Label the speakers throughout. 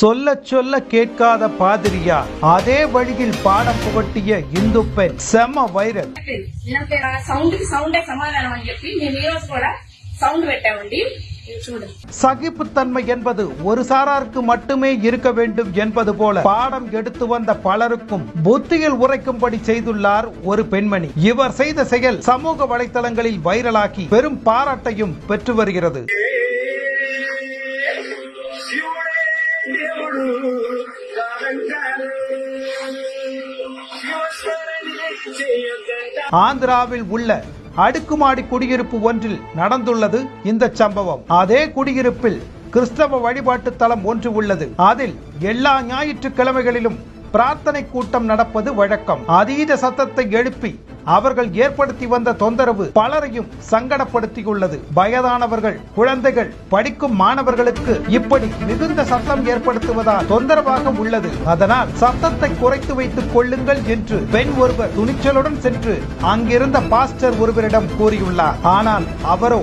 Speaker 1: சொல்ல சொல்ல கேட்காத பாதிரியா அதே வழியில் பாடம் புகட்டிய இந்து பெண் செம வைரல்
Speaker 2: సౌండ్ సౌండే సమాధానం అని చెప్పి మేము ఈ சவுண்ட் வெட்ட
Speaker 1: சகிப்புத்தன்மை என்பது ஒரு சாராருக்கு மட்டுமே இருக்க வேண்டும் என்பது போல பாடம் எடுத்து வந்த பலருக்கும் புத்தியில் உரைக்கும்படி செய்துள்ளார் ஒரு பெண்மணி. இவர் செய்த செயல் சமூக வலைதளங்களில் வைரலாகி பெரும் பாராட்டையும் பெற்று வருகிறது. ஆந்திராவில் உள்ள அடுக்குமாடி குடியிருப்பு ஒன்றில் நடந்துள்ளது இந்த சம்பவம். அதே குடியிருப்பில் கிறிஸ்தவ வழிபாட்டு தலம் ஒன்று உள்ளது. அதில் எல்லா ஞாயிற்றுக்கிழமைகளிலும் பிரார்த்தனை கூட்டம் நடப்பது வழக்கம். அதீத சத்தத்தை எழுப்பி அவர்கள் ஏற்படுத்தி வந்த தொந்தரவு பலரையும் சங்கடப்படுத்தியுள்ளது. வயதானவர்கள் குழந்தைகள் படிக்கும் மாணவர்களுக்கு இப்படி மிகுந்த சத்தம் ஏற்படுத்துவதால் தொந்தரவாக உள்ளது. அதனால் சத்தத்தை குறைத்து வைத்துக் கொள்ளுங்கள் என்று பெண் ஒருவர் துணிச்சலுடன் சென்று அங்கிருந்த பாஸ்டர் ஒருவரிடம் கூறியுள்ளார். ஆனால் அவரோ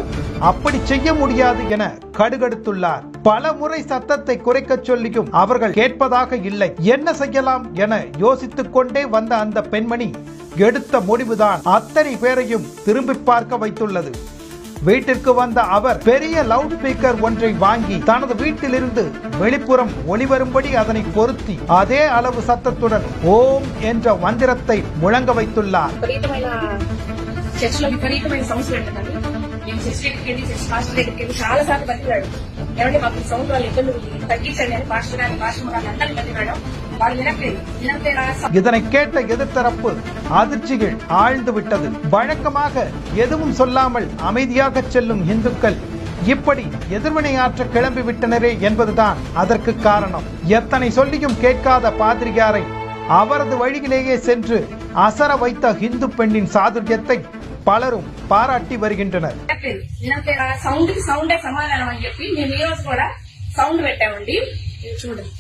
Speaker 1: அப்படி செய்ய முடியாது என கடுகடுத்துள்ளார். பல முறை சத்தத்தை குறைக்கச் சொல்லியும் அவர்கள் கேட்பதாக இல்லை என்ன செய்யலாம் என யோசித்துக் கொண்டே வந்த அந்த பெண்மணி எடுத்த முடிவுதான் அத்தனை பேரையும் திரும்பி பார்க்க வைத்துள்ளது வீட்டிற்கு வந்த அவர் பெரிய லவுட் ஸ்பீக்கர் ஒன்றை வாங்கி தனது வீட்டிலிருந்து வெளிப்புறம் ஒளிவரும்படி அதனை பொருத்தி அதே அளவு சத்தத்துடன் ஓம் என்ற மந்திரத்தை முழங்க வைத்துள்ளார்
Speaker 2: విపరీతమైన చర్చ్ లో విపరీతమైన సౌండ్స్ పెట్టదండి మేము చర్చ్ దగ్గరికి వెళ్ళి చర్చ్ పాస్టర్ దగ్గరికి వెళ్ళి చాలా సార్లు బతికాడు ఏమంటే మాకు సౌండ్ వాళ్ళు ఇబ్బంది ఉంది తగ్గించండి అని పాస్టర్ గారిని పాస్టర్ గారిని అందరినీ బతికాడు వాళ్ళు వినట్లేదు వినట్లేదు ఆ సౌండ్
Speaker 1: இதனை கேட்ட எதிர்த்தரப்பு அதிர்ச்சியில் ஆழ்ந்து விட்டது வழக்கமாக எதுவும் சொல்லாமல் அமைதியாக செல்லும் இந்துக்கள் இப்படி எதிர்வினையாற்ற கிளம்பி விட்டனரே என்பதுதான் அதற்கு காரணம் எத்தனை சொல்லியும் கேட்காத பாதிரியாரை அவரது வழியிலேயே சென்று அசர வைத்த இந்து பெண்ணின் சாதுரியத்தை பலரும் பாராட்டி வருகின்றனர்
Speaker 2: సౌండ్ సౌండే సమాధానం అని చెప్పి మేము ఈ రోజు కూడా సౌండ్ పెట్టామండి ఇది చూడండి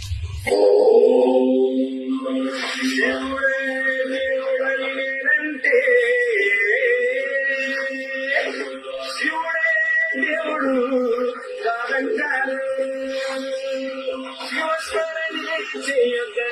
Speaker 3: శివస్మరణ చేయక